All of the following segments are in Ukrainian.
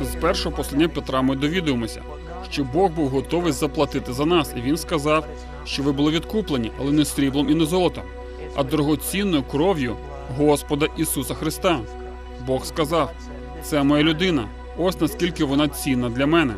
З першого послання Петра ми довідуємося, що Бог був готовий заплатити за нас, і він сказав, що ви були відкуплені, але не сріблом і не золотом, а дорогоцінною кров'ю Господа Ісуса Христа. Бог сказав: це моя людина. Ось наскільки вона цінна для мене.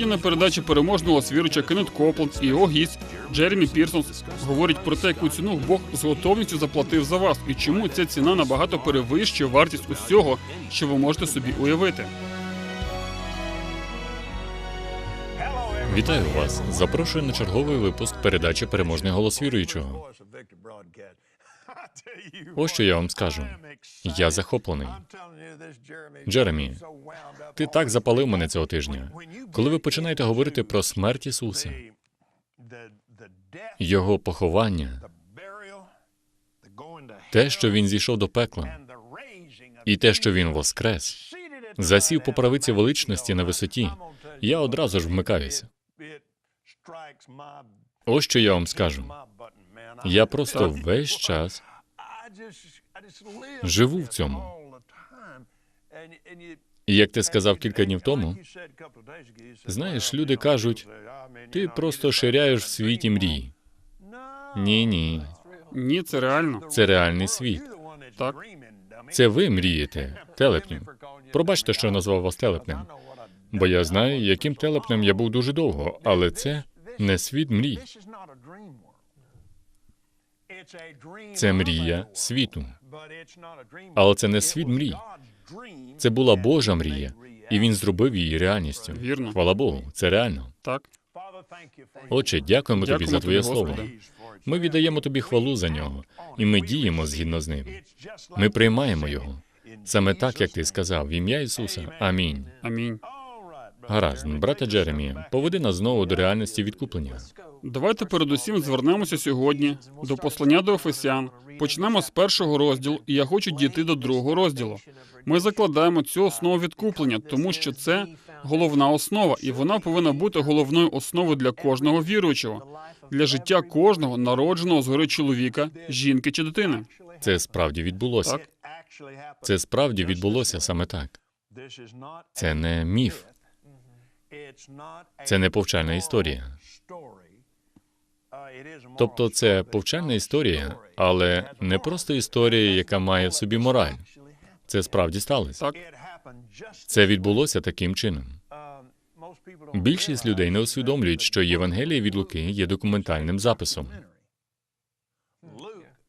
Сьогодні на передачі переможного віруюча Кеннет Копланд і його гість Джеремі Пірсонс говорять про те, яку ціну Бог з готовністю заплатив за вас, і чому ця ціна набагато перевищує вартість усього, що ви можете собі уявити. Вітаю вас! Запрошую на черговий випуск передачі Переможний голос віруючого. Ось що я вам скажу. Я захоплений. Джеремі, ти так запалив мене цього тижня. Коли ви починаєте говорити про смерть Ісуса, Його поховання, те, що Він зійшов до пекла, і те, що Він воскрес, засів по правиці величності на висоті, я одразу ж вмикаюся. Ось що я вам скажу. Я просто весь час живу в цьому. І як ти сказав кілька днів тому, знаєш, люди кажуть, ти просто ширяєш в світі мрій. Ні, ні, Ні, це реально. це реальний світ. Так. Це ви мрієте, телепню. Пробачте, що я назвав вас телепнем, бо я знаю, яким телепнем я був дуже довго, але це не світ мрій, це мрія світу. Але це не світ мрій. Це була Божа мрія, і він зробив її реальністю. Вірно. Хвала Богу, це реально. Так. Отче, дякуємо тобі за твоє слово. Ми віддаємо тобі хвалу за нього, і ми діємо згідно з ним. Ми приймаємо його. Саме так, як ти сказав, в ім'я Ісуса. Амінь. Амінь. Гаразд, брате Джеремі, поведи нас знову до реальності відкуплення. Давайте передусім звернемося сьогодні до послання до Ефесян. Почнемо з першого розділу, і я хочу дійти до другого розділу. Ми закладаємо цю основу відкуплення, тому що це головна основа, і вона повинна бути головною основою для кожного віруючого, для життя кожного народженого згори чоловіка, жінки чи дитини. Це справді відбулося. Так. Це справді відбулося саме так. Це не міф, це не повчальна історія. Тобто це повчальна історія, але не просто історія, яка має в собі мораль. Це справді сталося. Так. Це відбулося таким чином. Більшість людей не усвідомлюють, що Євангеліє від Луки є документальним записом.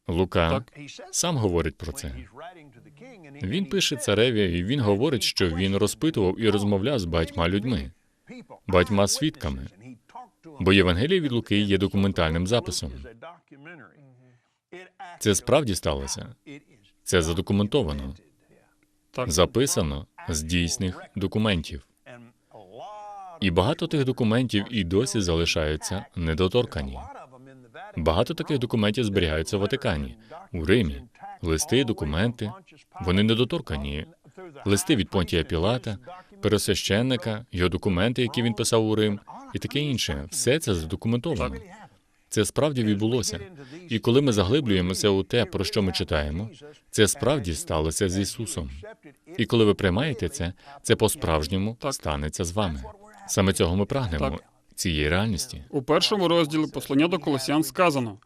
Лука Так. сам говорить про це. Він пише цареві, і він говорить, що він розпитував і розмовляв з багатьма людьми, багатьма свідками. Бо Євангеліє від Луки є документальним записом. Це справді сталося. Це задокументовано, записано з дійсних документів. І багато тих документів і досі залишаються недоторкані. Багато таких документів зберігаються в Ватикані, у Римі. Листи, документи, вони недоторкані. Листи від Понтія Пілата, пересвященника, його документи, які він писав у Рим, і таке інше. Все це задокументовано. Це справді відбулося. І коли ми заглиблюємося у те, про що ми читаємо, це справді сталося з Ісусом. І коли ви приймаєте це, це по-справжньому станеться з вами. Саме цього ми прагнемо цієї реальності. У першому розділі послання до Колосян сказано: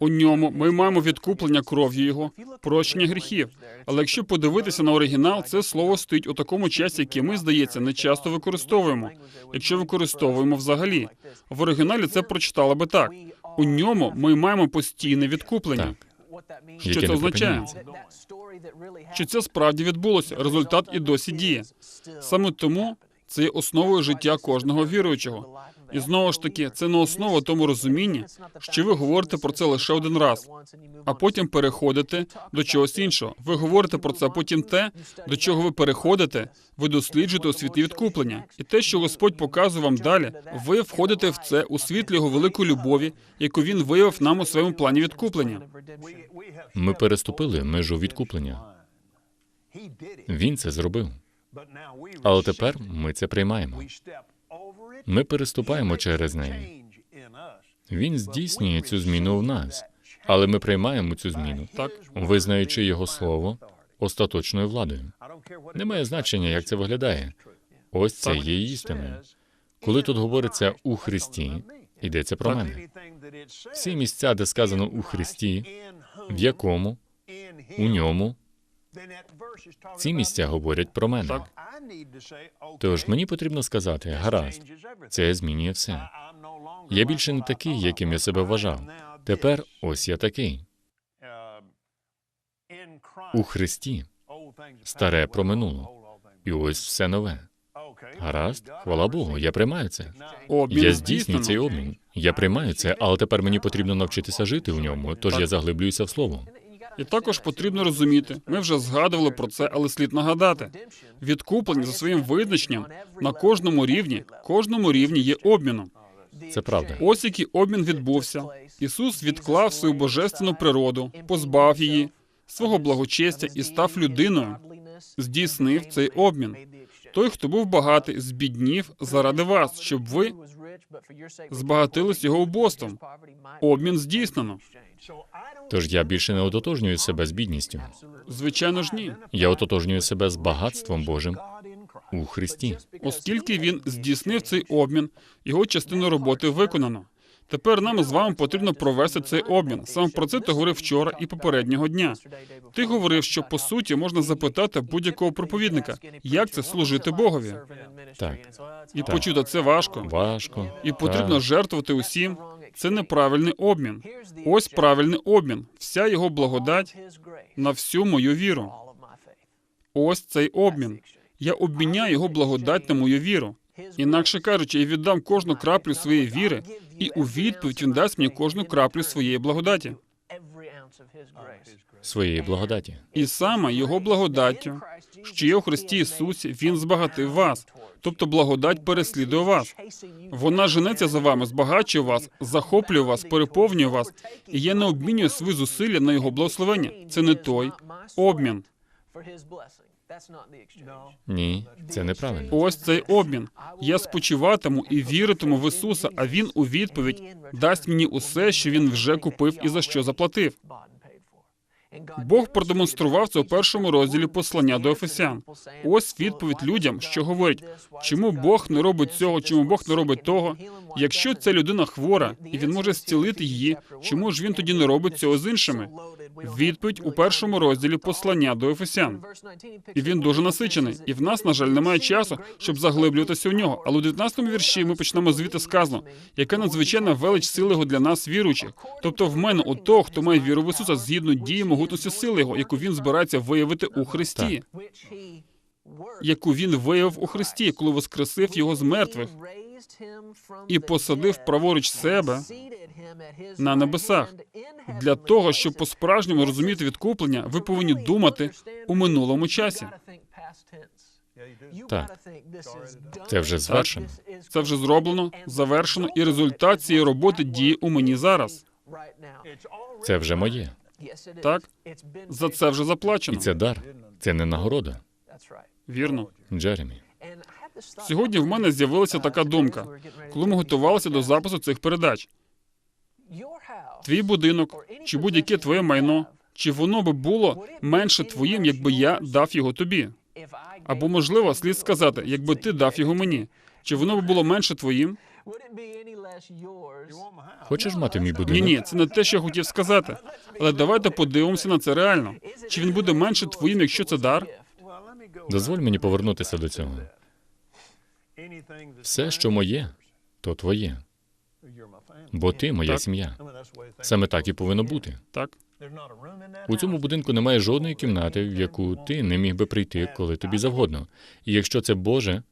у ньому ми маємо відкуплення кров'ю його, прощення гріхів. Але якщо подивитися на оригінал, це слово стоїть у такому часі, який ми, здається, не часто використовуємо, якщо використовуємо взагалі. В оригіналі це прочитало би так: у ньому ми маємо постійне відкуплення. Так. Що це означає? Що це справді відбулося? Результат і досі діє. Саме тому це є основою життя кожного віруючого. І знову ж таки, це не основа тому розумінні, що ви говорите про це лише один раз, а потім переходите до чогось іншого. Ви говорите про це, а потім те, до чого ви переходите, ви досліджуєте у світлі відкуплення. І те, що Господь показує вам далі, ви входите в це у світлі його великої любові, яку він виявив нам у своєму плані відкуплення. Ми переступили межу відкуплення. Він це зробив. Але тепер ми це приймаємо. Ми переступаємо через неї. Він здійснює цю зміну в нас, але ми приймаємо цю зміну, Так. визнаючи його слово остаточною владою. Немає значення, як це виглядає. Ось це є істиною. Коли тут говориться у Христі, йдеться про мене. Всі місця, де сказано у Христі, в якому, у ньому, ці місця говорять про мене. Так. Тож мені потрібно сказати, гаразд, це змінює все. Я більше не такий, яким я себе вважав. Тепер ось я такий. У Христі старе проминуло, і ось все нове. Гаразд, хвала Богу, я приймаю це. Я здійснюю цей обмін. Я приймаю це, але тепер мені потрібно навчитися жити в ньому, тож я заглиблююся в слово. І також потрібно розуміти, ми вже згадували про це, але слід нагадати. Відкуплення за своїм визначенням на кожному рівні, кожному рівні є обміном. Це правда. Ось який обмін відбувся. Ісус відклав свою божественну природу, позбав її, свого благочестя і став людиною. Здійснив цей обмін. Той, хто був багатий, збіднів заради вас, щоб ви збагатились його убоством. Обмін здійснено. Тож я більше не ототожнюю себе з бідністю. Звичайно ж ні. Я ототожнюю себе з багатством Божим у Христі. Оскільки він здійснив цей обмін, його частину роботи виконано. Тепер нам з вами потрібно провести цей обмін. Саме про це ти говорив вчора і попереднього дня. Ти говорив, що по суті можна запитати будь-якого проповідника, як це служити Богові, Так. і Так. почути це важко, Важко. і потрібно Так. жертвувати усім. Це неправильний обмін. Ось правильний обмін. Вся його благодать на всю мою віру. Ось цей обмін. Я обміняю його благодать на мою віру. Інакше кажучи, я віддам кожну краплю своєї віри, і у відповідь він дасть мені кожну краплю своєї благодаті. Своєї благодаті. І саме його благодаттю, що є у Христі Ісусі, Він збагатив вас. Тобто благодать переслідує вас. Вона женеться за вами, збагачує вас, захоплює вас, переповнює вас, і я не обмінюю свої зусилля на його благословення. Це не той обмін. Ні, це неправильно. Ось цей обмін. Я спочиватиму і віритиму в Ісуса, а Він у відповідь дасть мені усе, що Він вже купив і за що заплатив. Бог продемонстрував це у першому розділі послання до Ефесян. Ось відповідь людям, що говорять, чому Бог не робить цього, чому Бог не робить того. Якщо ця людина хвора і він може зцілити її, чому ж він тоді не робить цього з іншими? Відповідь у першому розділі послання до Ефесян. І він дуже насичений. І в нас, на жаль, немає часу, щоб заглиблюватися у нього. Але у 19-му вірші ми почнемо звідти сказано, яка надзвичайна велич сили його для нас, віруючих. Тобто в мене у того, хто має віру в Ісуса, згідно дії могутності сили його, яку він збирається виявити у Христі, яку він виявив у Христі, коли воскресив його з мертвих і посадив праворуч себе на небесах. Для того, щоб по-справжньому розуміти відкуплення, ви повинні думати у минулому часі. Так. Це вже звершено. Це вже зроблено, завершено, і результат цієї роботи діє у мені зараз. Це вже моє. Так? За це вже заплачено. І це дар. Це не нагорода. Вірно. Джеремі. Сьогодні в мене з'явилася така думка, коли ми готувалися до запису цих передач. Твій будинок чи будь-яке твоє майно, чи воно би було менше твоїм, якби я дав його тобі? Або, можливо, слід сказати, якби ти дав його мені. Чи воно би було менше твоїм? Хочеш мати мій будинок? Ні, ні, це не те, що я хотів сказати. Але давайте подивимося на це реально. Чи він буде менше твоїм, якщо це дар? Дозволь мені повернутися до цього. Все, що моє, то твоє. Бо ти моя Так. сім'я. Саме так і повинно бути. Так, У цьому будинку немає жодної кімнати, в яку ти не міг би прийти, коли тобі завгодно. І якщо це Боже,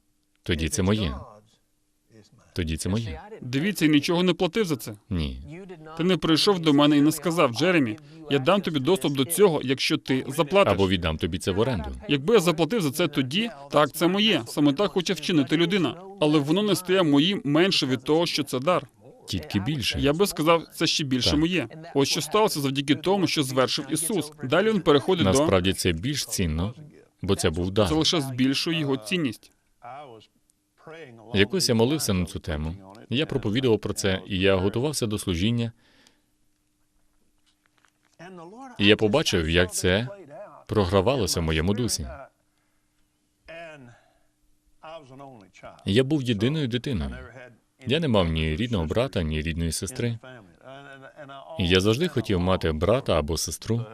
тоді це моє. Тоді це моє. Дивіться, я нічого не платив за це. Ні. Ти не прийшов до мене і не сказав, Джеремі, я дам тобі доступ до цього, якщо ти заплатиш. Або віддам тобі це в оренду. Якби я заплатив за це тоді, так це моє. Саме так хоче вчинити людина. Але воно не стає моїм менше від того, що це дар. Тільки більше. Я би сказав, це ще більше Так. моє. Ось що сталося завдяки тому, що звершив Ісус. Далі він переходить до Насправді це більш цінно, бо це був дар. це лише збільшує його цінність. Якось я молився на цю тему. Я проповідував про це, і я готувався до служіння. І я побачив, як це Програвалося в моєму дусі. Я був єдиною дитиною. Я не мав ні рідного брата, ні рідної сестри. І я завжди хотів мати брата або сестру.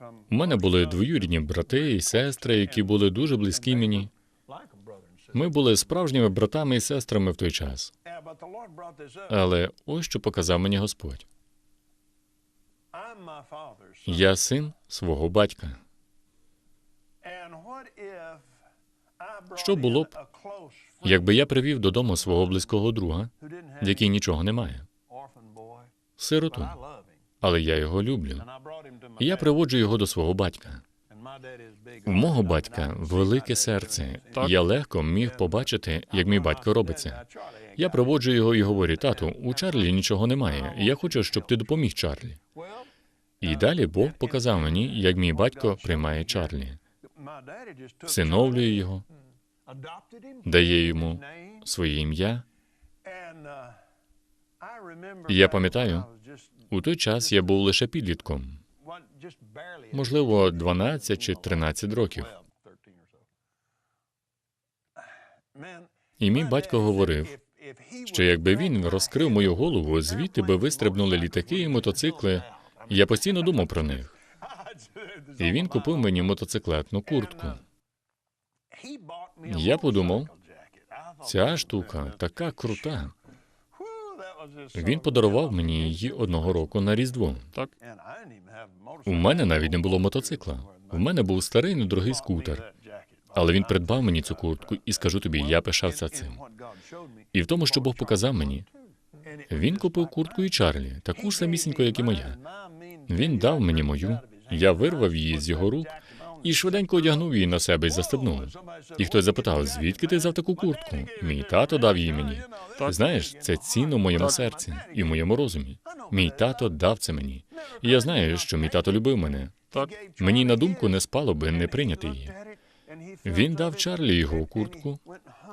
У мене були двоюрідні брати і сестри, які були дуже близькі мені. Ми були справжніми братами і сестрами в той час. Але ось що показав мені Господь. Я син свого батька. Що було б, Якби я привів додому свого близького друга, який нічого не має, сироту, але я його люблю. І я приводжу його до свого батька. У мого батька велике серце. Я легко міг побачити, як мій батько робить це. Я приводжу його і говорю: тату, у Чарлі нічого немає. Я хочу, щоб ти допоміг Чарлі. І далі Бог показав мені, як мій батько приймає Чарлі, всиновлює його, дає йому своє ім'я. І я пам'ятаю, У той час я був лише підлітком, можливо, 12 чи 13 років. І мій батько говорив, Що якби він розкрив мою голову, звідти би вистрибнули літаки і мотоцикли. Я постійно думав про них. І він купив мені мотоциклетну куртку. Я подумав, Ця штука така крута. Він подарував мені її одного року на Різдво. Так, У мене навіть не було мотоцикла. У мене був старий недорогий скутер. Але він придбав мені цю куртку, і скажу тобі, я пишався цим. І в тому, що Бог показав мені, він купив куртку і Чарлі, таку ж самісіньку, як і моя. Він дав мені мою, я вирвав її з його рук і швиденько одягнув її на себе і застебнув. І хтось запитав, звідки ти взяв таку куртку? Мій тато дав її мені. Знаєш, це цінно в моєму серці і в моєму розумі. Мій тато дав це мені. І я знаю, що мій тато любив мене. так. Мені на думку не спало би не прийняти її. Він дав Чарлі його куртку,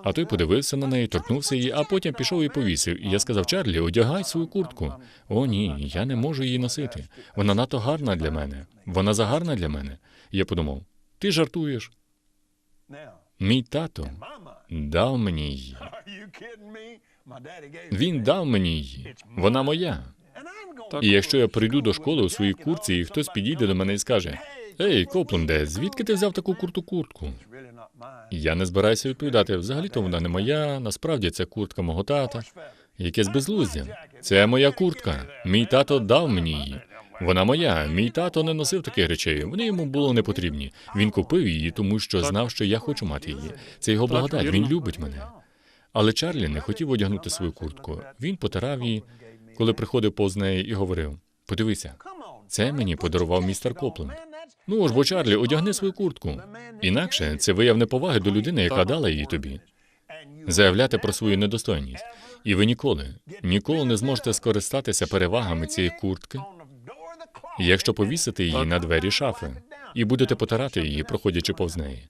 а той подивився на неї, торкнувся її, а потім пішов і повісив. І я сказав: Чарлі, одягай свою куртку. О, ні, я не можу її носити. Вона надто гарна для мене. Вона загарна для мене. Я подумав: ти жартуєш? Мій тато дав мені її. Він дав мені її. Вона моя. І якщо я прийду до школи у своїй курці, і хтось підійде до мене і скаже: Ей, Копленде, звідки ти взяв таку круту куртку? Я не збираюся відповідати. Взагалі-то вона не моя. Насправді це куртка мого тата. Якесь безглуздя. Це моя куртка. Мій тато дав мені її. Вона моя. Мій тато не носив таких речей. Вони йому було не потрібні. Він купив її, тому що знав, що я хочу мати її. Це його благодать. Він любить мене. Але Чарлі не хотів одягнути свою куртку. Він потирав її, коли приходив повз неї і говорив: Подивися, це мені подарував містер Копленд. Ну ж бо Чарлі, одягни свою куртку. Інакше це вияв неповаги до людини, яка дала її тобі. Заявляти про свою недостойність. І ви ніколи, ніколи не зможете скористатися перевагами цієї куртки, якщо повісите її на двері шафи і будете потирати її, проходячи повз неї.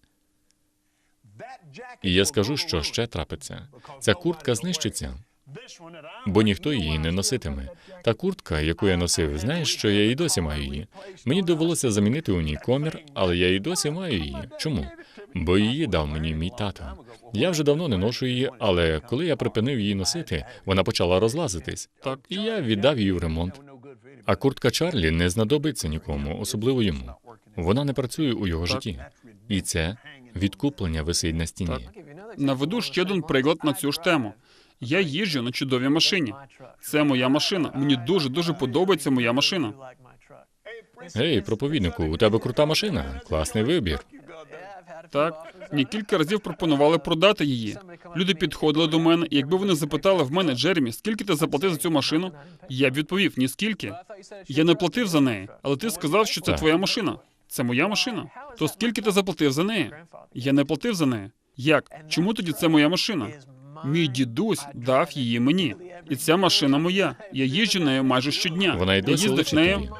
І я скажу, що ще трапиться. Ця куртка знищиться, бо ніхто її не носитиме. Та куртка, яку я носив, знаєш, що я і досі маю її. Мені довелося замінити у ній комір, але я і досі маю її. Чому? Бо її дав мені мій тато. Я вже давно не ношу її, але коли я припинив її носити, вона почала розлазитись. Так, і я віддав її в ремонт. А куртка Чарлі не знадобиться нікому, особливо йому. Вона не працює у його житті. І це відкуплення висить на стіні. Наведу ще один приклад на цю ж тему. Я їжджу на чудовій машині. Це моя машина. Мені дуже дуже подобається моя машина. Гей, проповіднику, у тебе крута машина. Класний вибір. Так, мені кілька разів пропонували продати її. Люди підходили до мене, і якби вони запитали в мене, Джеремі, скільки ти заплатив за цю машину, я б відповів ні скільки. Я не платив за неї, але ти сказав, що це твоя машина. Це моя машина. То скільки ти заплатив за неї? Я не платив за неї. Як? Чому тоді це моя машина? Мій дідусь дав її мені, і ця машина моя. Я їжджу нею майже щодня. Вона й я їздив нею.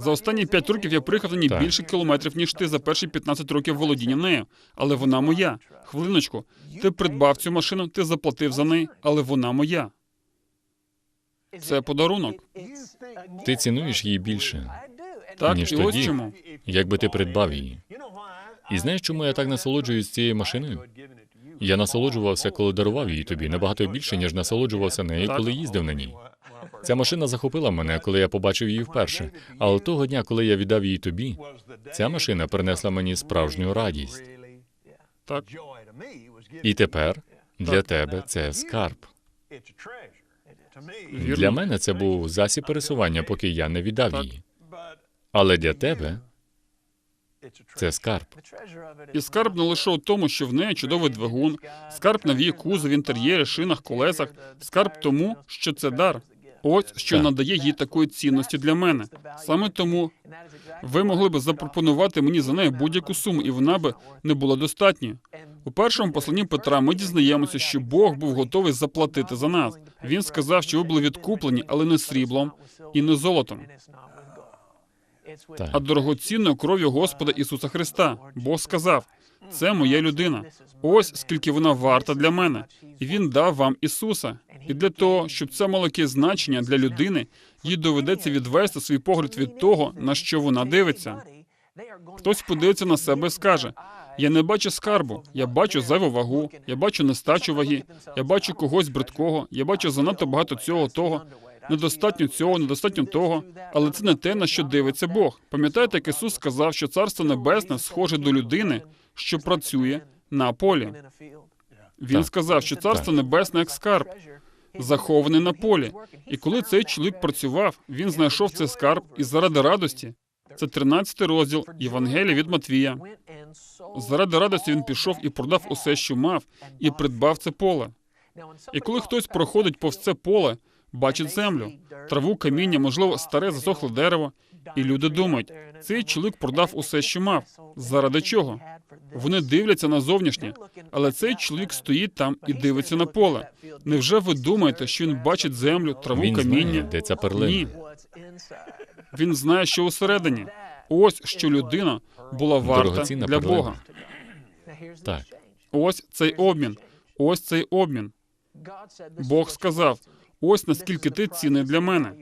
За останні п'ять років я приїхав на ній Так. більше кілометрів, ніж ти за перші 15 років володіння нею. Але вона моя. Хвилиночку, ти придбав цю машину, ти заплатив за неї, але вона моя. Це подарунок. Ти цінуєш її більше, Так, Ніж і тоді. ось чому. якби ти придбав її. І знаєш, чому я так насолоджуюсь цією машиною? Я насолоджувався, коли дарував її тобі, набагато більше, ніж насолоджувався нею, коли їздив на ній. Ця машина захопила мене, коли я побачив її вперше. Але того дня, коли я віддав її тобі, ця машина принесла мені справжню радість. Так, І тепер для тебе це скарб. Для мене це був засіб пересування, поки я не віддав її. Але для тебе це скарб. і скарб не лише у тому, що в неї чудовий двигун, скарб на її кузові, інтер'єрі, шинах, колесах, скарб тому, що це дар. Ось що Так. надає їй такої цінності для мене. Саме тому ви могли б запропонувати мені за неї будь-яку суму, і вона би не була достатньою. У першому посланні Петра ми дізнаємося, що Бог був готовий заплатити за нас. Він сказав, що ви були відкуплені, але не сріблом і не золотом, Так. а дорогоцінною кров'ю Господа Ісуса Христа. Бог сказав: це моя людина. Ось скільки вона варта для мене. І він дав вам Ісуса. І для того, щоб це мало якесь значення для людини, їй доведеться відвести свій погляд від того, на що вона дивиться. Хтось подивиться на себе і скаже: Я не бачу скарбу, я бачу зайву вагу, я бачу нестачу ваги, я бачу когось бридкого, я бачу занадто багато цього, того, недостатньо цього, недостатньо того. Але це не те, на що дивиться Бог. Пам'ятаєте, як Ісус сказав, що Царство Небесне схоже до людини, що працює на полі. Він сказав, що Царство Небесне як скарб, захований на полі. І коли цей чоловік працював, він знайшов цей скарб і заради радості. Це 13 розділ Євангелія від Матвія. Заради радості він пішов і продав усе, що мав, і придбав це поле. І коли хтось проходить повз це поле, бачить землю, траву, каміння, можливо, старе засохле дерево, і люди думають, цей чоловік продав усе, що мав. Заради чого? Вони дивляться на зовнішнє, але цей чоловік стоїть там і дивиться на поле. Невже ви думаєте, що він бачить землю, траву, Він знає, каміння? де ця Ні. Він знає, що усередині. Ось що людина була варта для перлина. Бога. Так. Ось цей обмін. Ось цей обмін. Бог сказав: ось наскільки ти цінний для мене.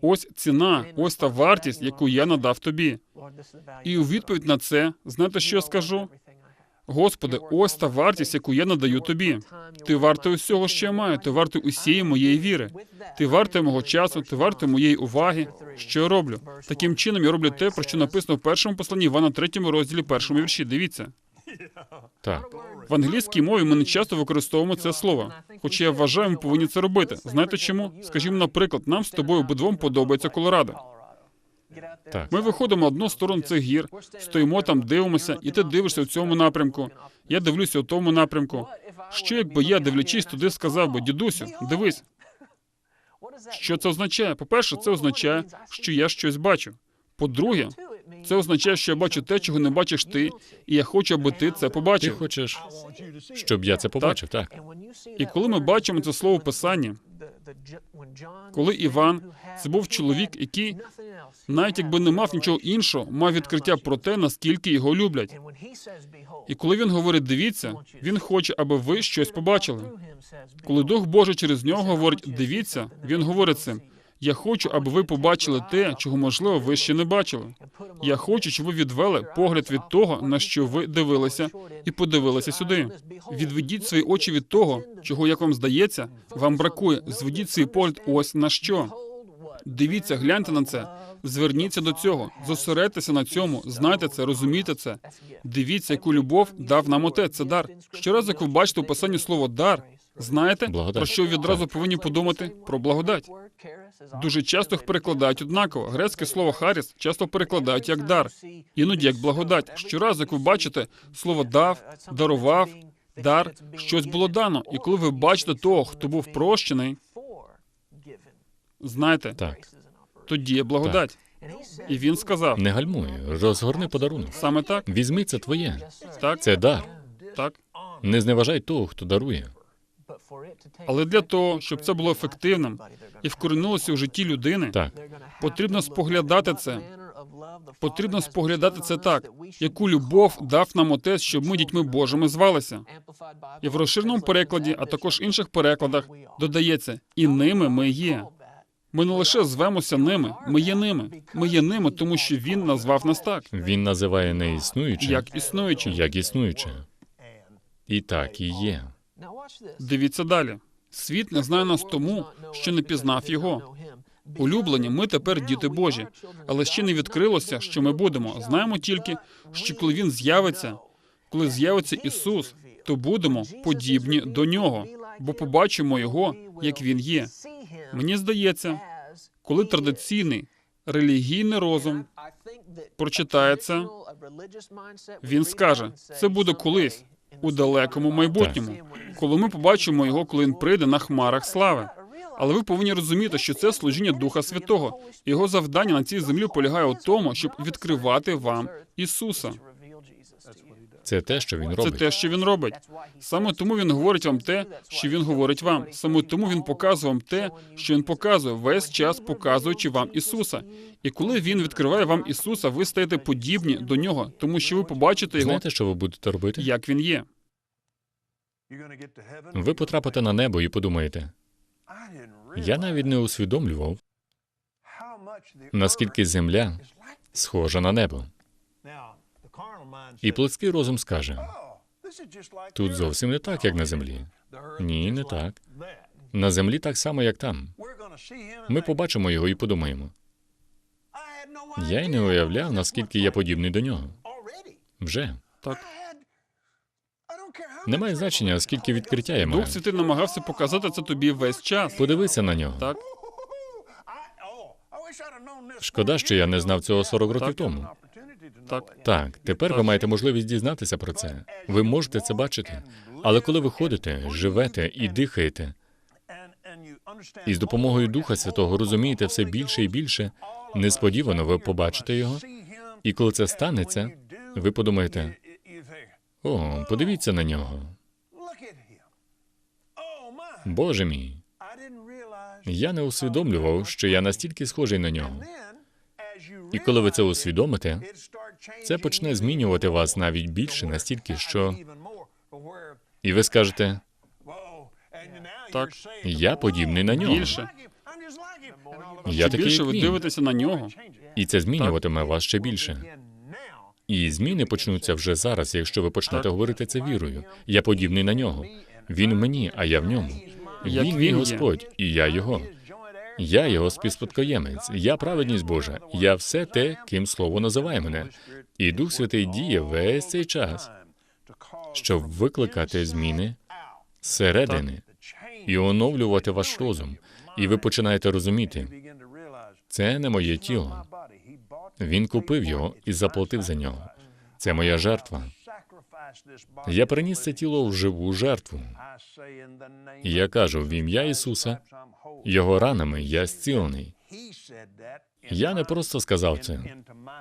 Ось ціна, ось та вартість, яку я надав тобі. І у відповідь на це, знаєте, що я скажу? Господи, ось та вартість, яку я надаю тобі. Ти вартий усього, що я маю. Ти вартий усієї моєї віри. Ти вартий мого часу, ти вартий моєї уваги. Що я роблю? Таким чином я роблю те, про що написано в першому посланні Івана, третьому розділі, першому вірші. Дивіться. Так. В англійській мові ми не часто використовуємо це слово. Хоча я вважаю, ми повинні це робити. Знаєте чому? Скажімо, наприклад, нам з тобою обидвом подобається Колорадо. Так. Ми виходимо одну сторону цих гір, стоїмо там, дивимося, і ти дивишся в цьому напрямку. Я дивлюся у тому напрямку. Що якби я, дивлячись туди, сказав би, дідусю, дивись, що це означає? По-перше, це означає, що я щось бачу. По-друге, це означає, що я бачу те, чого не бачиш ти, і я хочу, аби ти це Ти побачив. хочеш, щоб я це побачив, так? І коли ми бачимо це слово в Писанні, коли Іван, це був чоловік, який, навіть якби не мав нічого іншого, мав відкриття про те, наскільки його люблять. І коли він говорить, дивіться, він хоче, аби ви щось побачили. Коли Дух Божий через нього говорить, дивіться, він говорить цим. Я хочу, аби ви побачили те, чого можливо ви ще не бачили. Я хочу, щоб ви відвели погляд від того, на що ви дивилися, і подивилися сюди. Відведіть свої очі від того, чого, як вам здається, вам бракує. Зведіть свій погляд ось на що. Дивіться, гляньте на це. Зверніться до цього, зосередьтеся на цьому, знайте це, розумійте це. Дивіться, яку любов дав нам отець. Це дар. Щоразу, як ви бачите у писанні слово дар, Знаєте, Благодать. про що відразу повинні подумати? Про благодать. Дуже часто їх перекладають однаково. Грецьке слово харіс часто перекладають як дар, іноді як благодать. Щоразу, як ви бачите, слово дав, дарував, дар, щось було дано. І коли ви бачите того, хто був прощений, знаєте, Так. тоді є благодать. І він сказав Не гальмуй, розгорни подарунок. саме так, Візьми це твоє. так, Це дар. так. Не зневажай того, хто дарує. Але для того, щоб це було ефективним і вкорінилося у житті людини, Так, потрібно споглядати це. Потрібно споглядати це так, яку любов дав нам отець, щоб ми дітьми Божими звалися. І в розширеному перекладі, а також інших перекладах, додається і ними ми є. Ми не лише звемося ними, ми є ними. Ми є ними, тому що він назвав нас так, він називає не існуюче, як існуючи. як існуюче. І так і є. Дивіться далі. Світ не знає нас тому, що не пізнав його. Улюблені, ми тепер діти Божі, але ще не відкрилося, що ми будемо. Знаємо тільки, що коли він з'явиться, коли з'явиться Ісус, то будемо подібні до нього, бо побачимо його, як він є. Мені здається, коли традиційний релігійний розум прочитає це, він скаже, це буде колись у далекому майбутньому, коли ми побачимо його, коли він прийде на хмарах слави. Але ви повинні розуміти, що це служіння Духа Святого. Його завдання на цій землі полягає у тому, щоб відкривати вам Ісуса. Це те, що він робить. Це те, що він робить. Саме тому він говорить вам те, що він говорить вам. Саме тому він показує вам те, що він показує, весь час показуючи вам Ісуса. І коли він відкриває вам Ісуса, ви стаєте подібні до нього, тому що ви побачите його, Знаєте, що ви будете робити? як він є. Ви потрапите на небо і подумаєте, я навіть не усвідомлював, наскільки земля схожа на небо. І плотський розум скаже: тут зовсім не так, як на землі. Ні, не так. На землі так само, як там. Ми побачимо його і подумаємо. Я й не уявляв, наскільки я подібний до нього. Вже Так, немає значення, скільки відкриття я маю. Дух Святий намагався показати це тобі весь час. Подивися на нього. Так, Шкода, що я не знав цього 40 років Так. тому. Так. Так, тепер ви маєте можливість дізнатися про це. Ви можете це бачити. Але коли ви ходите, живете і дихаєте, і з допомогою Духа Святого розумієте все більше і більше, несподівано ви побачите його. І коли це станеться, ви подумаєте: о, подивіться на нього. Боже мій, я не усвідомлював, що я настільки схожий на нього. І коли ви це усвідомите, це почне змінювати вас навіть більше настільки, що і ви скажете, Так. я подібний на нього. Більше. Я Чи такий, більше як ви він. дивитеся на нього? І це змінюватиме вас ще більше. І зміни почнуться вже зараз, якщо ви почнете говорити це вірою. Я подібний на нього. Він в мені, а я в ньому. Як Він він мій є. Господь, і я його. Я його співспадкоємець, я праведність Божа, я все те, ким слово називає мене. І Дух Святий діє весь цей час, щоб викликати зміни зсередини і оновлювати ваш розум. І ви починаєте розуміти, це не моє тіло. Він купив його і заплатив за нього. Це моя жертва. Я приніс це тіло в живу жертву. І я кажу в ім'я Ісуса, його ранами я зцілений. Я не просто сказав це.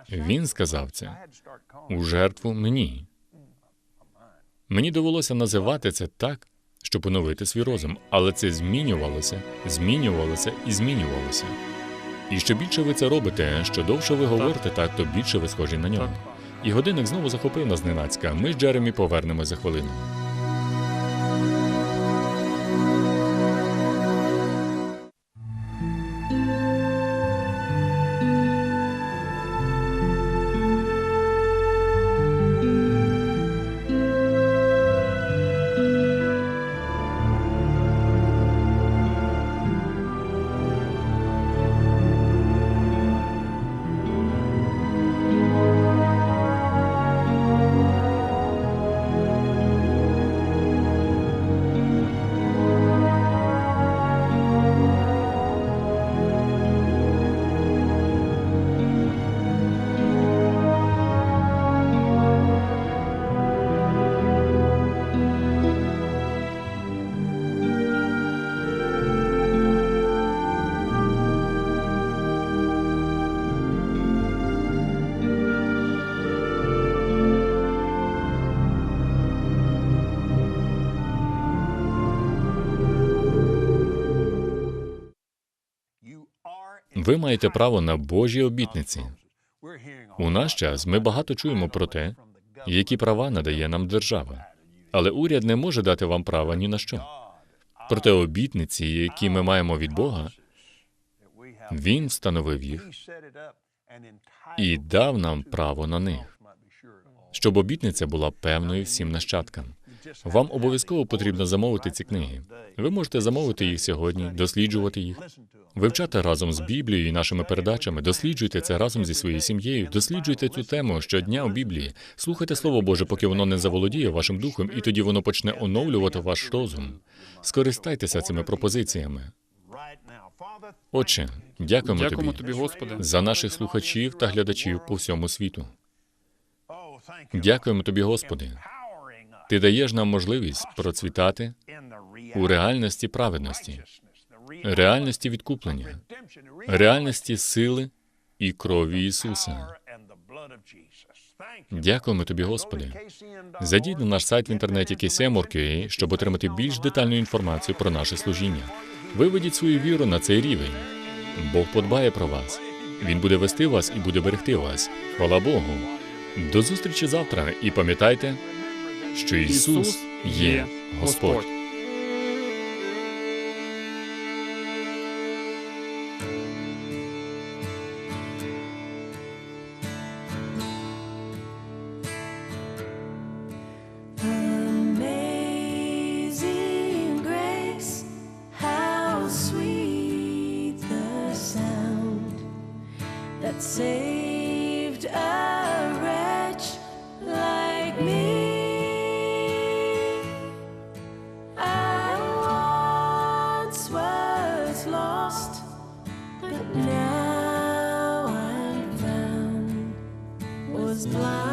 Він сказав це у жертву мені. Мені довелося називати це так, щоб оновити свій розум, але це змінювалося, змінювалося і змінювалося. І що більше ви це робите, що довше ви говорите так, то більше ви схожі на нього. І годинник знову захопив нас зненацька. Ми з Джеремі повернемось за хвилину. Ви маєте право на Божі обітниці. У наш час ми багато чуємо про те, які права надає нам держава. Але уряд не може дати вам права ні на що. Проте обітниці, які ми маємо від Бога, Він встановив їх і дав нам право на них, щоб обітниця була певною всім нащадкам. Вам обов'язково потрібно замовити ці книги. Ви можете замовити їх сьогодні, досліджувати їх, вивчати разом з Біблією і нашими передачами, досліджуйте це разом зі своєю сім'єю, досліджуйте цю тему щодня у Біблії. Слухайте Слово Боже, поки воно не заволодіє вашим духом, і тоді воно почне оновлювати ваш розум. Скористайтеся цими пропозиціями. Отче, дякуємо, Дякуємо тобі тобі, Господи. за наших слухачів та глядачів по всьому світу. Дякуємо тобі, Господи. Ти даєш нам можливість процвітати у реальності праведності, реальності відкуплення, реальності сили і крові Ісуса. Дякуємо тобі, Господи. Зайдіть на наш сайт в інтернеті KCM.org.ua, щоб отримати більш детальну інформацію про наше служіння. Виведіть свою віру на цей рівень. Бог подбає про вас. Він буде вести вас і буде берегти вас. Хвала Богу. До зустрічі завтра і пам'ятайте, що Ісус є Господь. fly.